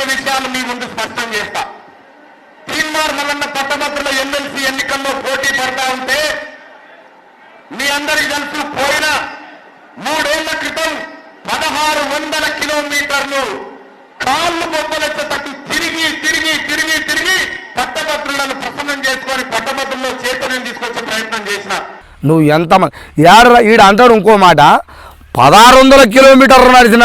రెండు విషయాలు మీ ముందు స్పష్టం చేస్తా. తీన్మార్ మల్లన్న పట్టభద్రుల ఎమ్మెల్సీ ఎన్నికల్లో పోటీ పడతా ఉంటే మీ అందరికి తెలుసు పోయిన మూడేళ్ళ క్రితం పదహారు వందల కిలోమీటర్లు కాళ్ళు బొబ్బలెత్తటట్టు తిరిగి తిరిగి తిరిగి తిరిగి పట్టభద్రులను ప్రసన్నం చేసుకొని పట్టభద్రుల్లో చేతులను తీసుకొచ్చే ప్రయత్నం చేసిన. నువ్వు ఎంత యాడ ఈడ అంటాడు ఇంకో మాట. పదహారు వందల కిలోమీటర్లు నడిచిన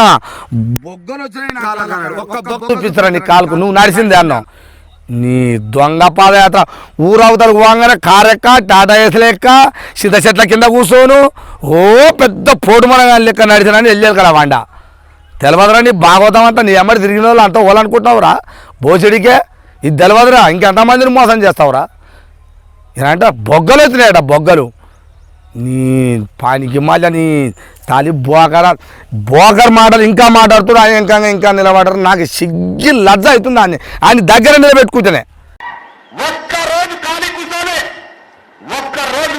బొగ్గలు వచ్చినాయి ఒక్క బొగ్గ చూపిస్తారా నీ కాలుకు? నువ్వు నడిచింది అన్నావు. నీ దొంగ పాదయాత్ర. ఊరవతలు పోగానే కారెక్క టాటా ఏస్ లెక్క సిద్ధ చెట్ల కింద కూర్చోను. ఓ పెద్ద పోటు మన లెక్క నడిచినని వెళ్ళేది కదా వాండ. తెలవదురా నీ భాగవతం అంతా నీ అమ్మడి తిరిగిన వాళ్ళు అంతా ఓలనుకుంటున్నావురా? బోసిడికే. ఇది తెలవదురా ఇంకెంతమందిని మోసం చేస్తావురా? ఏనంటే బొగ్గలు వచ్చినాయట బొగ్గలు. నీ పానికి మళ్ళీ నీ తాలి బోకర బోకర్ మాటలు ఇంకా మాట్లాడుతూ ఆయన ఇంకా ఇంకా నిలబడరు. నాకు సిగ్గి లజ్జ అవుతుంది ఆయన ఆయన దగ్గర నిలబెట్టుకుంటేనే. ఖాళీ కూర్చోలే.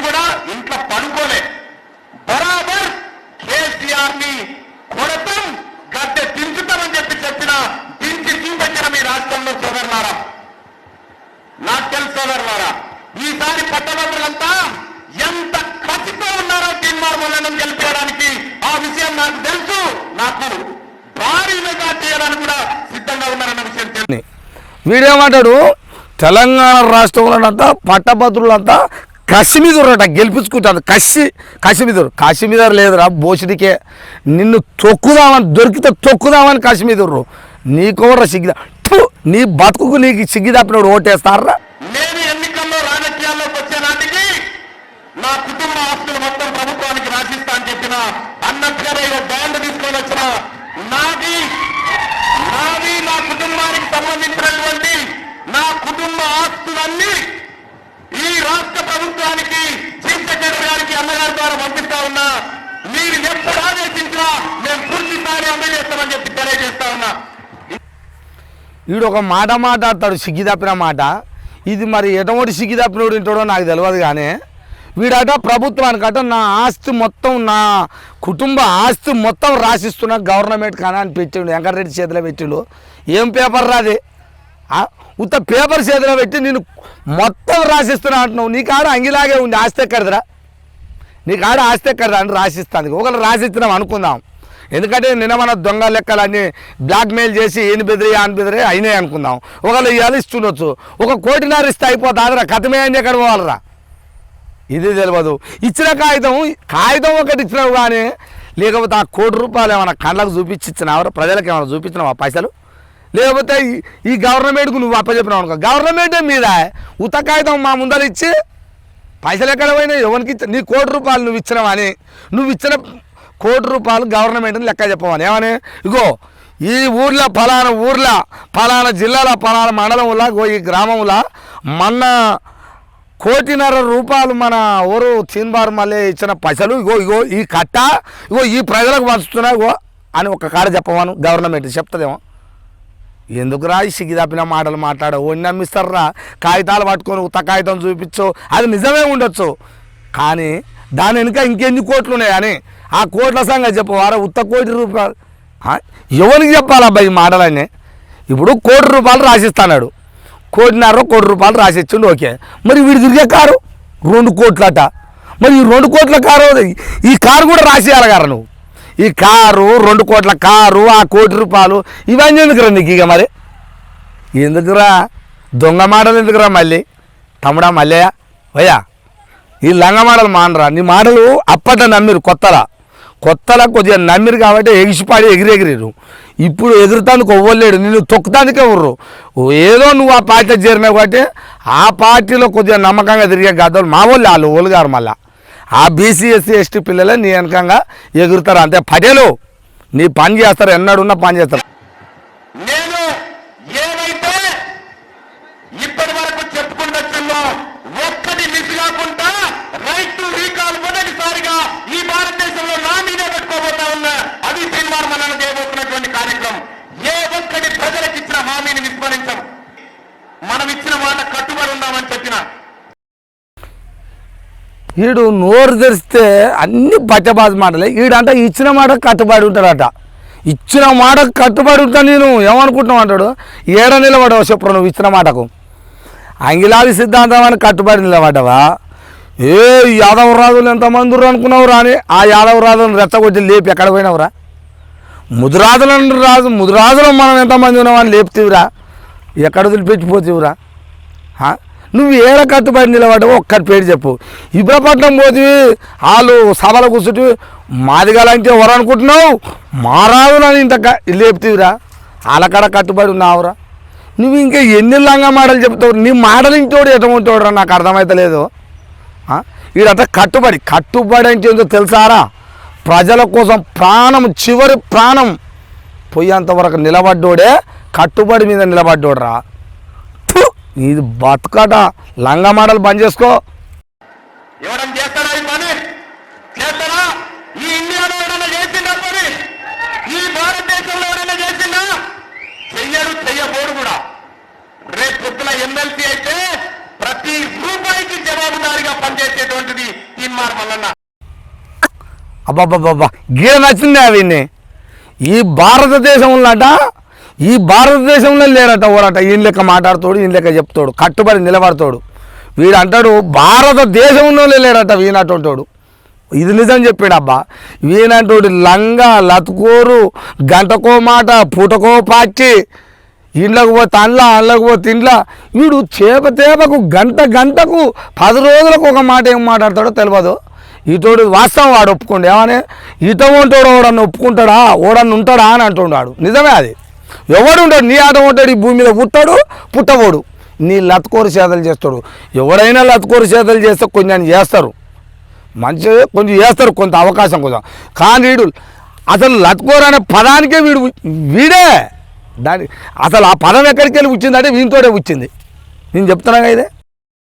కూడా ఇంట్లో పడుకోలే. బరాబర్ కేసీఆర్ని కొడతాం గద్దె దించుతామని చెప్పి చెప్పిన దించి చూపెట్టిన మీ రాష్ట్రంలో సోదరులారా. నాకు తెలుసు సోదరులారా ఈసారి పట్టభద్రులంతా ఉన్నారో మూలనం గెలిపేయడానికి ఆ విషయం నాకు తెలుసు. నాకు భారీ చేయడానికి కూడా సిద్ధంగా ఉన్నారన్న విషయం తెలుసు. వీడేమంటాడు? తెలంగాణ రాష్ట్రంలోనంతా పట్టభద్రులంతా కసిమీదురట గెలిపించుకుంటారు. కసి కసిమీదురు కసిమీదరు లేదురా బోసిడికే. నిన్ను తొక్కుదామని దొరికితే తొక్కుదామని కసిమీదురు నీకోర సిగ్గిదా థు, నీ బతుకు నీకు సిగ్గి తప్పినోడు ఓటేస్తారా నా కుటుంబ ఆస్తులన్నీ ఈ రాష్ట్ర ప్రభుత్వానికి చీఫ్ సెక్రటరీ గారికి అన్నగారి ద్వారా పంపిస్తా ఉన్నా. మీరు ఎప్పుడు ఆదేశించినా మేము పూర్తి స్థాయి అందజేస్తామని చెప్పి తెలియజేస్తా ఉన్నా. వీడు ఒక మాట మాట్లాడతాడు సిగ్గి తప్పిన మాట. ఇది మరి ఎటువంటి సిగ్గి తప్పినోడు వింటాడో నాకు తెలియదు కానీ వీడట ప్రభుత్వానికట నా ఆస్తి మొత్తం నా కుటుంబ ఆస్తి మొత్తం రాసిస్తున్నా గవర్నమెంట్ కానీ అని పెట్టిండు వెంకటరెడ్డి చేతిలో పెట్టిండు. ఏం పేపర్ రాదే ఉత్త పేపర్ చేతిలో పెట్టి నేను మొత్తం రాసిస్తున్నా అంటున్నావు. నీ కాడ అంగిలాగే ఉంది ఆస్తి ఎక్కడదరా? నీ కాడ ఆస్తి ఎక్కడ అని రాసిస్తాను ఒకళ్ళు రాసిస్తున్నాం అనుకుందాం. ఎందుకంటే నిన్న మన దొంగ లెక్కలన్నీ బ్లాక్మెయిల్ చేసి ఏని బెదిరి అని బెదిరి అయినాయి అనుకుందాం. ఒకళ్ళు ఇవాళ ఇస్తుండొచ్చు ఒక కోటిన్నర ఇస్తే అయిపోతాదిరా కథమే అని ఎక్కడ పోవాలరా? ఇది తెలియదు ఇచ్చిన కాగితం కాగితం ఒకటి ఇచ్చినావు కానీ లేకపోతే ఆ కోటి రూపాయలు ఏమైనా కళ్ళకు చూపించి ఇచ్చినావరా ప్రజలకు ఏమైనా చూపించినావా పైసలు? లేకపోతే ఈ- గవర్నమెంట్కు నువ్వు అప్పచెప్పినావు అనుకో. గవర్నమెంటే మీద ఉత కాగితం మా ముందర ఇచ్చి పైసలు ఎక్కడ పోయినాయి? ఎవరికి నీ కోటి రూపాయలు నువ్వు ఇచ్చినవని. నువ్వు ఇచ్చిన కోటి రూపాయలు గవర్నమెంట్ని లెక్క చెప్పమని ఏమని? ఇగో ఈ ఊర్లో ఫలానా ఊర్లో ఫలానా జిల్లాలో ఫలానా మండలంలో ఈ గ్రామంలో మన కోటిన్నర రూపాయలు మన ఊరు చీన్బార్ మళ్ళీ ఇచ్చిన పైసలు ఇగో ఇగో ఈ కట్ట ఇగో ఈ ప్రజలకు పంచుతున్నా ఇగో అని ఒక కాడ చెప్పమను. గవర్నమెంట్ చెప్తుందేమో. ఎందుకురా సిగ్గి తప్పిన మాటలు మాట్లాడవు? ఓడి నమ్మిస్తారా కాగితాలు పట్టుకొని ఉత్త కాగితం చూపించు. అది నిజమే ఉండొచ్చు. కానీ దాని వెనుక ఇంకెన్ని కోట్లు ఉన్నాయి అని ఆ కోట్ల సంగతి చెప్పవారా? ఉత్త కోటి రూపాయలు. ఎవరికి చెప్పాలబ్బా ఈ మాటలన్నీ? ఇప్పుడు కోటి రూపాయలు రాసిస్తున్నాడు. కోటిన్నర కోటి రూపాయలు రాసిచ్చిండు ఓకే. మరి వీడు తిరిగే కారు? రెండు కోట్లట. మరి ఈ రెండు కోట్ల కారు ఈ కారు కూడా రాసేయాలి కదా నువ్వు. ఈ కారు రెండు కోట్ల కారు ఆ కోటి రూపాయలు ఇవన్నీ ఎందుకురా నీకు ఇక మరి? ఎందుకురా? దొంగ మాటలు ఎందుకురా మళ్ళీ? తమ్ముడా మల్లయ్య అయ్యా ఈ లంగ మాటలు మానరా? నీ మాటలు అప్పట నమ్మిరు కొత్తలా. కొత్తలా కొద్దిగా నమ్మిరు కాబట్టి ఎగిసిపాడి ఎగిరెగిరిరు ఇప్పుడు ఎగురుతానికి ఒవ్వలేడు నిన్ను తొక్కుతానికే ఉర్రు. ఏదో నువ్వు ఆ పార్టీలో చేరినావు కాబట్టి ఆ పార్టీలో కొద్దిగా నమ్మకంగా తిరిగే గద్దలు మా వాళ్ళు వాళ్ళు ఓళ్ళు గారు మళ్ళా. ఆ బీసీ ఎస్సీ ఎస్టీ పిల్లలే నీ వెనకంగా ఎగురుతారు. అంతే. పడేలు నీ పని చేస్తారు. ఎన్నడున్నా పని చేస్తారు నేను ఏవైతే ఇప్పటి వరకు చెప్పుకుంటూ ఒక్కటి మిస్ కాకుండా రైట్ టు రీకాల్ మొదటిసారిగా ఈ భారతదేశంలో నా మీదే పెట్టుకోబోతా ఉన్నా అది తీర్మానం మనం చేయబోతున్నటువంటి కార్యక్రమం ఏ ఒక్కటి ప్రజలకు ఇచ్చిన హామీని విస్మరించం మనం ఇచ్చిన మాట కట్టుబడి ఉందామని చెప్పిన వీడు నోరు తెరిస్తే అన్ని బచ్చబాజ మాటలే. వీడంట ఇచ్చిన మాట కట్టుబడి ఉంటాడట. ఇచ్చిన మాటకు కట్టుబడి ఉంటాను నేను. ఏమనుకుంటున్నావు అంటాడు? ఏడ నిలబడవు చెప్పు నువ్వు ఇచ్చిన మాటకు? అంగిలాది సిద్ధాంతం అని కట్టుబడి నిలబడ్డావా? ఏ యాదవ రాజులు ఎంతమంది అనుకున్నావు రాని ఆ యాదవ రాజులను రెచ్చగొట్టి లేపి ఎక్కడ పోయినావురా? ముదురాజులను రాజు ముదురాజులు మనం ఎంతమంది ఉన్నామని లేపుతీవిరా? ఎక్కడ వదిలిపెట్టిపోతీవురా? నువ్వు ఏడ కట్టుబడి నిలబడ్డావు ఒక్కటి పేరు చెప్పు. ఇబ్రపట్నం పోతే వాళ్ళు సభలో కూర్చుంటే మాదిగాలంటే ఎవరు అనుకుంటున్నావు? నన్ను ఇంత క- లేపుతీవిరా. వాళ్ళకడ కట్టుబడి ఉన్నావురా. నువ్వు ఇంకా ఎన్ని లంగా మాటలు చెప్తావు? నీ మాటలు ఇంకోటి ఎటువంటి నాకు అర్థమవుతలేదు వీడంతా కట్టుబడి కట్టుబడి అంటే ఏందో తెలుసారా? ప్రజల కోసం ప్రాణం చివరి ప్రాణం. పోయేంత వరకు నిలబడ్డోడే కట్టుబడి మీద నిలబడ్డోడ్రా. ఇది బతుకట. లంగా మాటలు బంద్ చేసుకో. చేస్తాడా ఈ పని? చేస్తాడా? ఈ ఇండియాలో ఎవడన్నా చేసిందా పని? ఈ భారతదేశంలో చేసిందా? చెయ్యబోడు కూడా. రేపు పొద్దున ఎమ్మెల్సీ అయితే ప్రతి రూపాయికి జవాబుదారిగా పనిచేసేటువంటిది మల్లన్న అబ్బాబ్బాబ్బా గీడ నచ్చింది అవన్నీ ఈ భారతదేశంలో అట ఈ భారతదేశంలో లేరట ఓడట ఈయన లెక్క మాట్లాడుతాడు ఈయన లెక్క చెప్తాడు కట్టుబడి నిలబడతాడు. వీడు అంటాడు భారతదేశంలో లేడట వీనటువంటి ఇది నిజం చెప్పాడు అబ్బా వీనంటోడు లంగా లతుకోరు గంటకో మాట పూటకో పాచి ఇండ్లకు పోతే అండ్లా అండ్లకు పోతే ఇండ్ల వీడు చేప తేపకు గంట గంటకు పది రోజులకు ఒక మాట ఏం మాట్లాడతాడో తెలియదు ఇతోడు వాస్తవం వాడు ఒప్పుకోండి. ఏమని? ఇతం ఉంటాడు ఓడన్న ఒప్పుకుంటాడా? ఓడన్న ఉంటాడా అని అంటున్నాడు నిజమే అది. ఎవడు ఉంటాడు నీ ఆట ఉంటాడు ఈ భూమి మీద పుట్టాడు పుట్టబోడు. నీ లతకోరు సేదలు చేస్తాడు. ఎవడైనా లతకోరు సేదలు చేస్తే కొంచెం చేస్తారు. మంచి కొంచెం చేస్తారు కొంత అవకాశం కొంచెం. కానీ వీడు అసలు లత్కోర్ అనే పదానికే వీడు వీడే. దాని అసలు ఆ పదం ఎక్కడికి వెళ్ళి వచ్చిందంటే వీనితోనే వచ్చింది నేను చెప్తున్నా ఇదే?